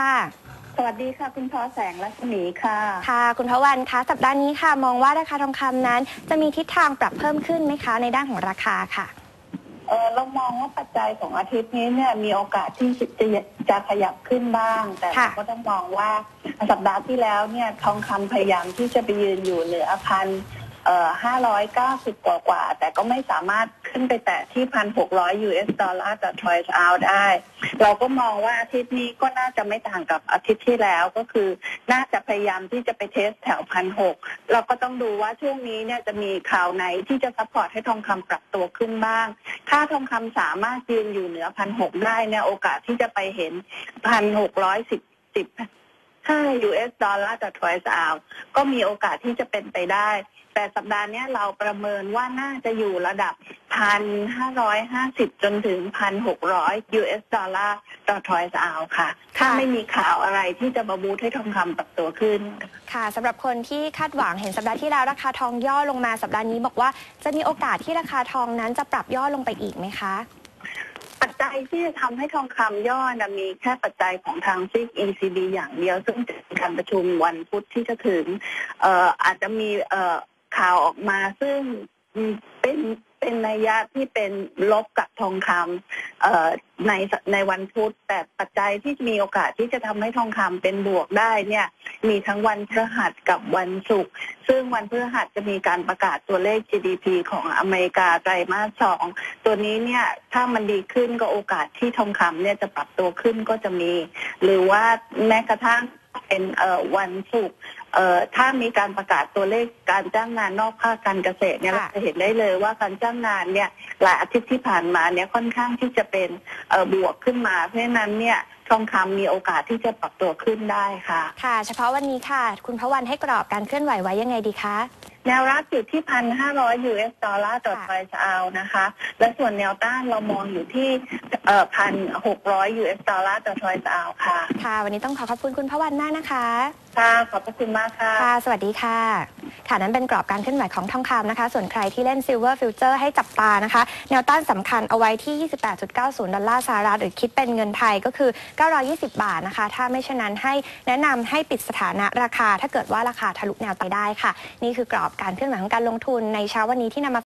ค่ะสวัสดีค่ะ คุณพอแสงรัศมีค่ะ ค่ะคุณพระวันคะสัปดาห์นี้ค่ะ มองว่าราคาทองคำนั้น จะมีทิศทางปรับเพิ่มขึ้นไหมคะ ในด้านของราคาค่ะ เออเรามองว่าปัจจัยของอาทิตย์นี้เนี่ยมีโอกาสที่จะจะขยับขึ้นบ้าง แต่ค่ะเราก็ต้องมองว่าสัปดาห์ที่แล้วเนี่ยทองคำพยายามที่จะไปยืนอยู่เหนือพัน เอ่อห้าร้อยเก้าสิบกว่ากว่า แต่ก็ไม่สามารถขึ้นไปแตะที่พันหกร้อย US ดอลลาร์ต่อทรอยส์เอาได้ เราก็มองว่าอาทิตย์นี้ก็น่าจะไม่ต่างกับอาทิตย์ที่แล้วก็คือ น่าจะพยายามที่จะไปเทสแถวพันหกเราก็ต้องดูว่าช่วงนี้เนี่ยจะมีข่าวไหนที่จะซัพพอร์ตให้ทองคำปรับตัวขึ้นบ้าง ถ้าทองคำสามารถยืนอยู่เหนือพันหกได้เนี่ยโอกาสที่จะไปเห็นพันหกร้อยสิบสิบ ห้า US ดอลลาร์ต่อทรอยส์เอาก็มีโอกาสที่จะเป็นไปได้ แต่สัปดาห์เนี้ยเราประเมินว่าน่าจะอยู่ระดับพันห้าร้อยห้าสิบจนถึงพันหกร้อย US ดอลลาร์ต่อทรอยส์เอาค่ะ ถ้าค่ะไม่มีข่าวอะไรที่จะมาบูทให้ทองคำปรับตัวขึ้น ค่ะสำหรับคนที่คาดหวังเห็นสัปดาห์ที่แล้วราคาทองย่อลงมาสัปดาห์นี้บอกว่าจะมีโอกาสที่ราคาทองนั้นจะปรับย่อลงไปอีกไหมคะปั จัยที่จะทำให้ทองคำย่อนะมีแค่ปัจจัยของทางซิก ECB อย่างเดียว ซึ่งจะเป็นการประชุมวันพุธที่จะถึงอออาจจะมีข่าวออกมาซึ่งเป็น เป็นนัยยะที่เป็นลบกับทองคำในในวันพุธแต่ปัจจัยที่มีโอกาสที่จะทำให้ทองคำเป็นบวกได้เนี่ยมีทั้งวันพฤหัสกับวันศุกร์ซึ่งวันพฤหัสจะมีการประกาศตัวเลข GDP ของอเมริกาไตรมาสสองตัวนี้เนี่ยถ้ามันดีขึ้นก็โอกาสที่ทองคำเนี่ยจะปรับตัวขึ้นก็จะมี หรือว่าแม้กระทั่ง เป็นเอ่อวันศุกร์เอ่อถ้ามีการประกาศตัวเลขการจ้างงานนอกภาคการเกษตรเนี่ยค่ะเราจะเห็นได้เลยว่าการจ้างงานเนี่ยหลายอาทิตย์ที่ผ่านมาเนี่ยค่อนข้างที่จะเป็นเอ่อบวกขึ้นมา เพราะฉะนั้นเนี่ยทองคำมีโอกาสที่จะปรับตัวขึ้นได้ค่ะ ค่ะ เฉพาะวันนี้ค่ะ คุณพระวันให้กรอบการเคลื่อนไหวไว้ยังไงดีคะ แนวรับอยู่ที่พันห้าร้อย US ดอลลาร์ต่อค่ะทรอยส์เอานะคะ และส่วนแนวต้านเรามองอยู่ที่เอ่อพันหกร้อย US ดอลลาร์ต่อทรอยส์เอาค่ะ ค่ะ วันนี้ต้องขอขอบคุณคุณพระวันมากนะคะค่ะขอบพระคุณมากค่ะ ค่ะ สวัสดีค่ะ ค่ะ นั้นเป็นกรอบการเคลื่อนไหวของทองคำนะคะ ส่วนใครที่เล่น Silver Future ให้จับตานะคะ แนวต้านสำคัญเอาไว้ที่ 28.90 ดอลลาร์สหรัฐหรือคิดเป็นเงินไทยก็คือ 920 บาทนะคะ ถ้าไม่เช่นนั้นให้แนะนำให้ปิดสถานะราคา ถ้าเกิดว่าราคาทะลุแนวไปได้ค่ะ นี่คือกรอบการเคลื่อนไหวของการลงทุนในเช้าวันนี้ที่นำมา